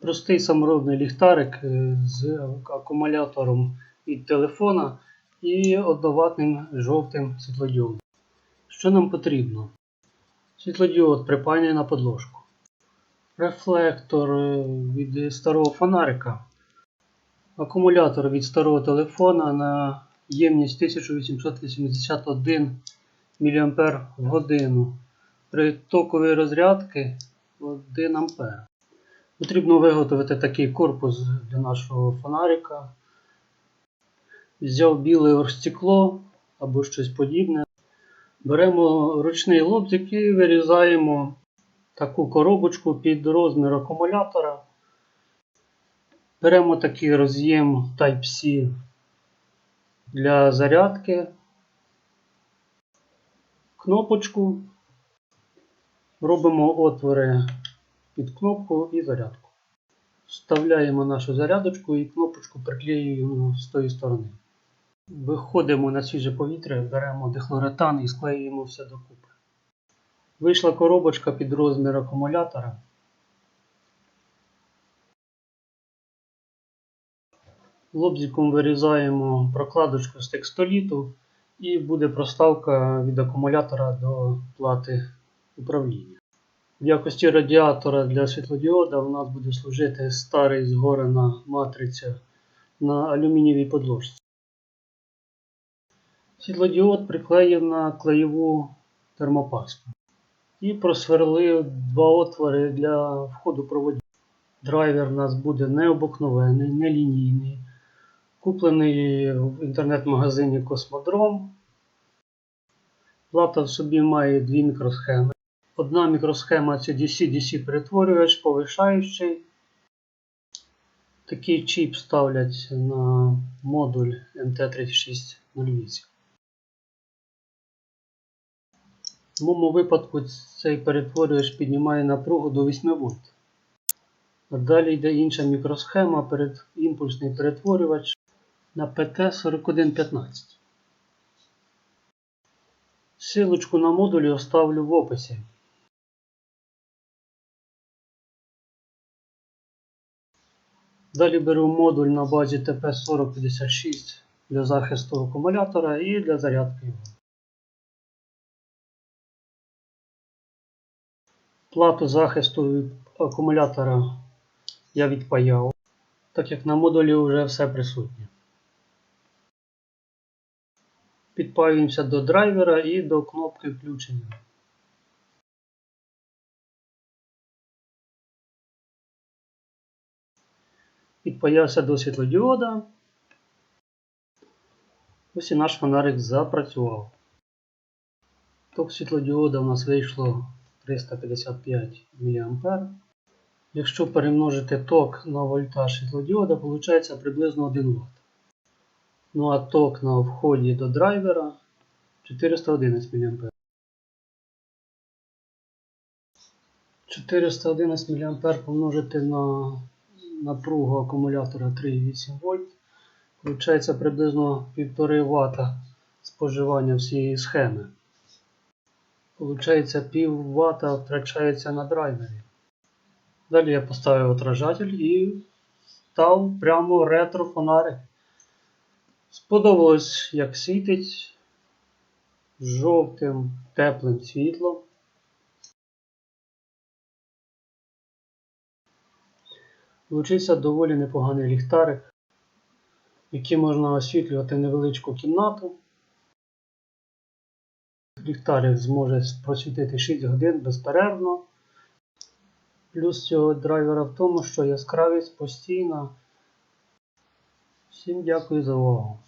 Простий саморобний ліхтарик е, з акумулятором від телефона і одноватним жовтим світлодіодом. Що нам потрібно? Світлодіод припаяний на подложку. Рефлектор е, від старого фонарика. Акумулятор від старого телефона на ємність 1881 мАч в годину. При токовій розрядки 1 А. Потрібно виготовити такий корпус для нашого фонарика. Взяв біле оргстекло або щось подібне. Беремо ручний лобзик і вирізаємо таку коробочку під розмір акумулятора. Беремо такий роз'єм Type-C для зарядки, кнопочку, робимо отвори під кнопку і зарядку. Вставляємо нашу зарядочку і кнопочку приклеюємо з тої сторони. Виходимо на свіже повітря, беремо дихлоретан і склеюємо все докупи. Вийшла коробочка під розмір акумулятора. Лобзиком вирізаємо прокладочку з текстоліту і буде проставка від акумулятора до плати управління. В якості радіатора для світлодіода у нас буде служити старий згорена матриця на алюмінієвій подложці. Світлодіод приклеїв на клеєву термопасту і просверлив два отвори для входу проводів. Драйвер у нас буде не обикновений, не лінійний. Куплений в інтернет-магазині Космодром. Плата в собі має дві мікросхеми. Одна мікросхема це DC-DC перетворювач, повишаючий. Такий чіп ставлять на модуль MT3608. В моєму випадку цей перетворювач піднімає напругу до 8 вольт. А далі йде інша мікросхема, перед, імпульсний перетворювач на PT4115. Силочку на модулі оставлю в описі. Далі беру модуль на базі TP4056 для захисту акумулятора і для зарядки його. Плату захисту від акумулятора я відпаяв, так як на модулі вже все присутнє. Підпаюємося до драйвера і до кнопки включення. Підпаявся до світлодіода. Ось і наш фонарик запрацював. Ток світлодіода у нас вийшло 355 мА. Якщо перемножити ток на вольтаж світлодіода, виходить приблизно 1 Вт. Ну а ток на вході до драйвера 411 мА. 411 мА помножити на напругу акумулятора 3,8 В. Получається приблизно 1,5 Вт споживання всієї схеми. Получається пів Вт втрачається на драйвері. Далі я поставив отражатель і став прямо ретро фонарик. Сподобалось, як світить жовтим теплим світлом. Получився доволі непоганий ліхтарик, яким можна освітлювати невеличку кімнату. Ліхтарик зможе просвітити 6 годин безперервно. Плюс цього драйвера в тому, що яскравість постійна. Всім дякую за увагу.